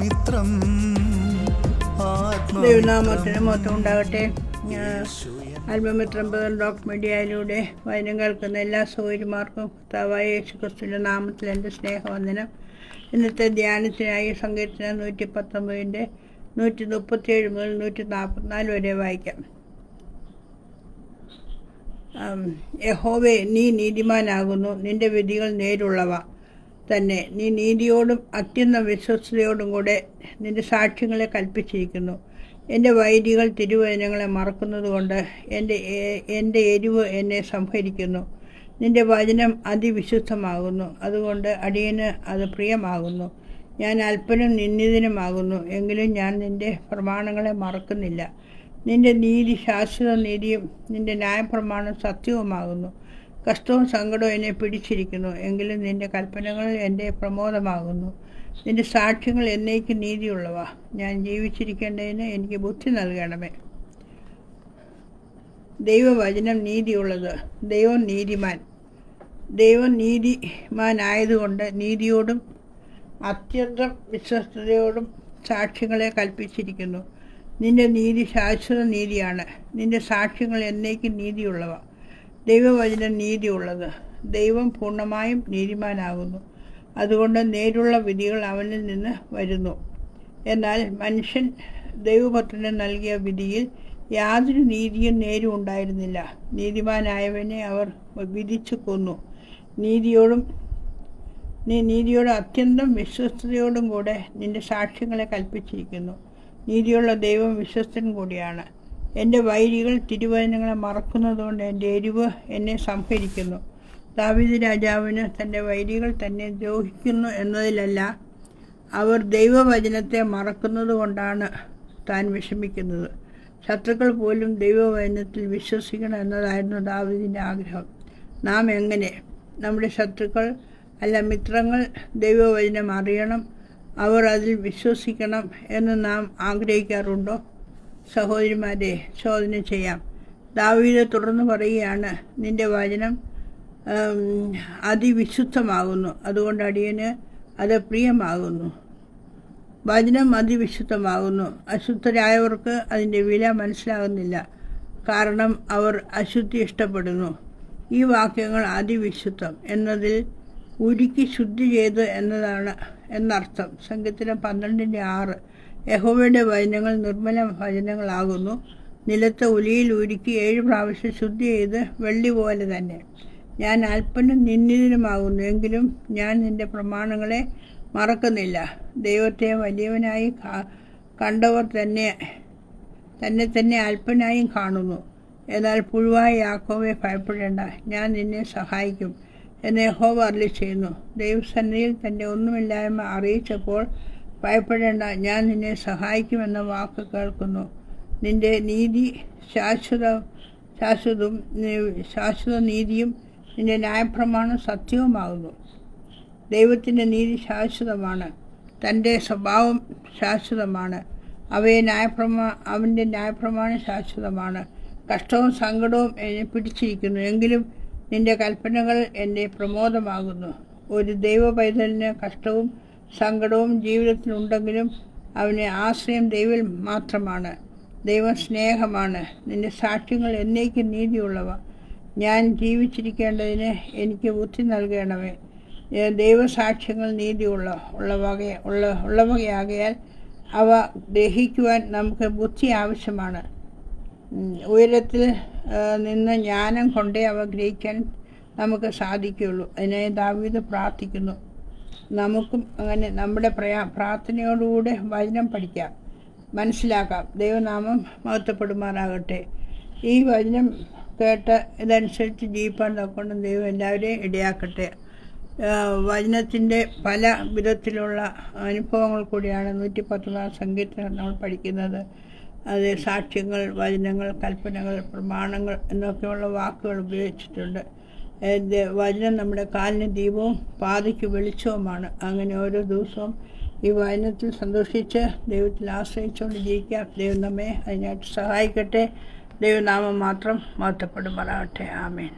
ആത്മമിത്രം. ദൈവനാമത്തിന് മൊത്തം ഉണ്ടാകട്ടെ ബദൽ ഡോക്ടർ മീഡിയയിലൂടെ വചനം കേൾക്കുന്ന എല്ലാ സൗകര്യമാർക്കും കർത്താവായ യേശു ക്രിസ്തുവിന്റെ നാമത്തിൽ എന്റെ സ്നേഹവന്ദനം. ഇന്നത്തെ ധ്യാനത്തിനായി സങ്കീർത്തന നൂറ്റി പത്തൊമ്പതിന്റെ നൂറ്റി മുപ്പത്തിയേഴ് മുതൽ നൂറ്റി നാൽപ്പത്തിനാല് വരെ വായിക്കാം. യഹോവേ നീ നീതിമാനാകുന്നു. നിന്റെ വിധികൾ നേരുള്ളവ. തന്നെ നീ നീതിയോടും അത്യന്ത വിശ്വസ്തയോടും കൂടെ നിന്റെ സാക്ഷ്യങ്ങളെ കൽപ്പിച്ചിരിക്കുന്നു. എന്റെ വൈദികൾ തിരുവചനങ്ങളെ മറക്കുന്നതുകൊണ്ട് എന്റെ എന്റെ എരിവ് എന്നെ സംഹരിക്കുന്നു. നിന്റെ വചനം അതിവിശുദ്ധമാകുന്നു. അതുകൊണ്ട് അടിയന് അത് പ്രിയമാകുന്നു. ഞാൻ അല്പനും നിന്ദിതനുമാകുന്നു എങ്കിലും ഞാൻ നിന്റെ പ്രമാണങ്ങളെ മറക്കുന്നില്ല. നിന്റെ നീതി ശാശ്വത നീതിയും നിന്റെ ന്യായപ്രമാണം സത്യവുമാകുന്നു. കഷ്ടവും സങ്കടവും എന്നെ പിടിച്ചിരിക്കുന്നു. എങ്കിലും നിന്റെ കൽപ്പനകൾ എന്റെ പ്രമോദമാകുന്നു. നിന്റെ സാക്ഷ്യങ്ങൾ എന്നേക്ക് നീതിയുള്ളവ. ഞാൻ ജീവിച്ചിരിക്കേണ്ടതിന് എനിക്ക് ബുദ്ധി നൽകണമേ. ദൈവവചനം നീതിയുള്ളത്. ദൈവം നീതിമാൻ. ദൈവം നീതിമാനായതുകൊണ്ട് നീതിയോടും അത്യന്തം വിശ്വസ്തയോടും സാക്ഷ്യങ്ങളെ കൽപ്പിച്ചിരിക്കുന്നു. നിന്റെ നീതി ശാശ്വത നീതിയാണ്. നിന്റെ സാക്ഷ്യങ്ങൾ എന്നേക്കും നീതിയുള്ളവ. ദൈവവചനം നീതിയുള്ളത്. ദൈവം പൂർണമായും നീതിമാനാകുന്നു. അതുകൊണ്ട് നേരുള്ള വിധികൾ അവനിൽ നിന്ന് വരുന്നു. എന്നാൽ മനുഷ്യൻ ദൈവപുത്രന് നൽകിയ വിധിയിൽ യാതൊരു നീതിയും നേരും ഉണ്ടായിരുന്നില്ല. നീതിമാനായവനെ അവർ വിധിച്ചു കൊന്നു. നീതിയോടും നീ നീതിയോട് അത്യന്തം വിശ്വസ്തയോടും കൂടെ നിന്റെ സാക്ഷ്യങ്ങളെ കൽപ്പിച്ചിരിക്കുന്നു. നീതിയുള്ള ദൈവം വിശ്വസ്തൻ കൂടിയാണ്. എന്റെ വൈരികൾ തിരുവചനങ്ങളെ മറക്കുന്നതുകൊണ്ട് എന്റെ എരിവ് എന്നെ സംഹരിക്കുന്നു. ദാവിദ് രാജാവിന് തന്റെ വൈരികൾ തന്നെ ദ്രോഹിക്കുന്നു എന്നതിലല്ല അവർ ദൈവവചനത്തെ മറക്കുന്നത് കൊണ്ടാണ് താൻ വിഷമിക്കുന്നത്. ശത്രുക്കൾ പോലും ദൈവവചനത്തിൽ വിശ്വസിക്കണം എന്നതായിരുന്നു ദാവിദിന്റെ ആഗ്രഹം. നാം എങ്ങനെ നമ്മുടെ ശത്രുക്കൾ അല്ല മിത്രങ്ങൾ ദൈവവചനം അറിയണം അവർ അതിൽ വിശ്വസിക്കണം എന്ന് നാം ആഗ്രഹിക്കാറുണ്ടോ? സഹോദരിമാരെ ചോദന ചെയ്യാം. ദാവീദ് തുടർന്ന് പറയുകയാണ് നിന്റെ വചനം അതിവിശുദ്ധമാകുന്നു. അതുകൊണ്ട് അടിയന് അത് പ്രിയമാകുന്നു. വചനം അതിവിശുദ്ധമാകുന്നു. അശുദ്ധരായവർക്ക് അതിന്റെ വില മനസ്സിലാകുന്നില്ല. കാരണം അവർ അശുദ്ധി ഇഷ്ടപ്പെടുന്നു. ഈ വാക്യങ്ങൾ അതിവിശുദ്ധം എന്നതിൽ ഉരുക്കി ശുദ്ധി ചെയ്ത് എന്നതാണ് എന്നർത്ഥം. സംഘത്തിലെ പന്ത്രണ്ടിന്റെ ആറ്. യഹോവയുടെ വചനങ്ങൾ നിർമ്മല വചനങ്ങളാകുന്നു. നിലത്ത് ഉലിയിൽ ഉരുക്കി ഏഴ് പ്രാവശ്യം ശുദ്ധി ചെയ്ത് വെള്ളി പോലെ തന്നെ. ഞാൻ അല്പനും നിന്ദിതനുമാകുന്നു എങ്കിലും ഞാൻ നിന്റെ പ്രമാണങ്ങളെ മറക്കുന്നില്ല. ദൈവത്തെ വലിയവനായി കണ്ടവർ തന്നെ തന്നെ തന്നെ അല്പനായും കാണുന്നു. എന്നാൽ പുഴുവായ യാക്കോവെ ഭയപ്പെടേണ്ട ഞാൻ നിന്നെ സഹായിക്കും എന്നെ ഹോവ് അരളി ചെയ്യുന്നു. ദൈവസന്നിധിയിൽ തന്റെ ഒന്നുമില്ലായ്മ അറിയിച്ചപ്പോൾ ഭയപ്പെടേണ്ട. ഞാൻ നിന്നെ സഹായിക്കുമെന്ന വാക്ക് കേൾക്കുന്നു. നിന്റെ നീതി ശാശ്വത ശാശ്വതവും ശാശ്വത നീതിയും നിന്റെ ന്യായപ്രമാണം സത്യവുമാകുന്നു. ദൈവത്തിന്റെ നീതി ശാശ്വതമാണ്. തന്റെ സ്വഭാവം ശാശ്വതമാണ്. അവയെ ന്യായപ്രമാ അവന്റെ ന്യായപ്രമാണം ശാശ്വതമാണ്. കഷ്ടവും സങ്കടവും എന്നെ പിടിച്ചിരിക്കുന്നു. എങ്കിലും നിന്റെ കൽപ്പനകൾ എന്നെ പ്രമോദമാകുന്നു. ഒരു ദൈവ പൈതലിന് കഷ്ടവും സങ്കടവും ജീവിതത്തിലുണ്ടെങ്കിലും അവനെ ആശ്രയം ദൈവം മാത്രമാണ്. ദൈവം സ്നേഹമാണ്. നിന്റെ സാക്ഷ്യങ്ങൾ എന്നേക്കും നീതിയുള്ളവ. ഞാൻ ജീവിച്ചിരിക്കേണ്ടതിന് എനിക്ക് ബുദ്ധി നൽകണമേ. ദൈവസാക്ഷ്യങ്ങൾ നീതിയുള്ള ഉള്ളവക ഉള്ള ഉള്ളവകയാകയാൽ അവ ഗ്രഹിക്കുവാൻ നമുക്ക് ബുദ്ധി ആവശ്യമാണ്. ഉയരത്തിൽ നിന്ന് ജ്ഞാനം കൊണ്ടേ അവ ഗ്രഹിക്കാൻ നമുക്ക് സാധിക്കുകയുള്ളൂ. അതിനായി ദാവീത് പ്രാർത്ഥിക്കുന്നു. നമുക്കും അങ്ങനെ നമ്മുടെ പ്രയാ പ്രാർത്ഥനയോടുകൂടെ വചനം പഠിക്കാം. മനസ്സിലാക്കാം. ദൈവനാമം മഹത്വപ്പെടുമാറാകട്ടെ. ഈ വചനം കേട്ട ഇതനുസരിച്ച് ജീവിപ്പാൻ തക്കൊണ്ട് ദൈവം എല്ലാവരെയും ഇടയാക്കട്ടെ. വചനത്തിന്റെ പല വിധത്തിലുള്ള അനുഭവങ്ങൾ കൂടിയാണ് നൂറ്റി പത്തൊന്നാം സംഗീതം നമ്മൾ പഠിക്കുന്നത്. അത് സാക്ഷ്യങ്ങൾ വചനങ്ങൾ കൽപ്പനകൾ പ്രമാണങ്ങൾ എന്നൊക്കെയുള്ള വാക്കുകൾ ഉപയോഗിച്ചിട്ടുണ്ട്. വചനം നമ്മുടെ കാലിന് ദീപവും പാതയ്ക്ക് വെളിച്ചവുമാണ്. അങ്ങനെ ഓരോ ദിവസവും ഈ വചനത്തിൽ സന്തോഷിച്ച് ദൈവത്തിൽ ആശ്രയിച്ചുകൊണ്ട് ജീവിക്കാം ദൈവം നമ്മെ അതിനായിട്ട് സഹായിക്കട്ടെ. ദൈവനാമം മാത്രം മാറ്റപ്പെടുമാറാകട്ടെ ആമേൻ.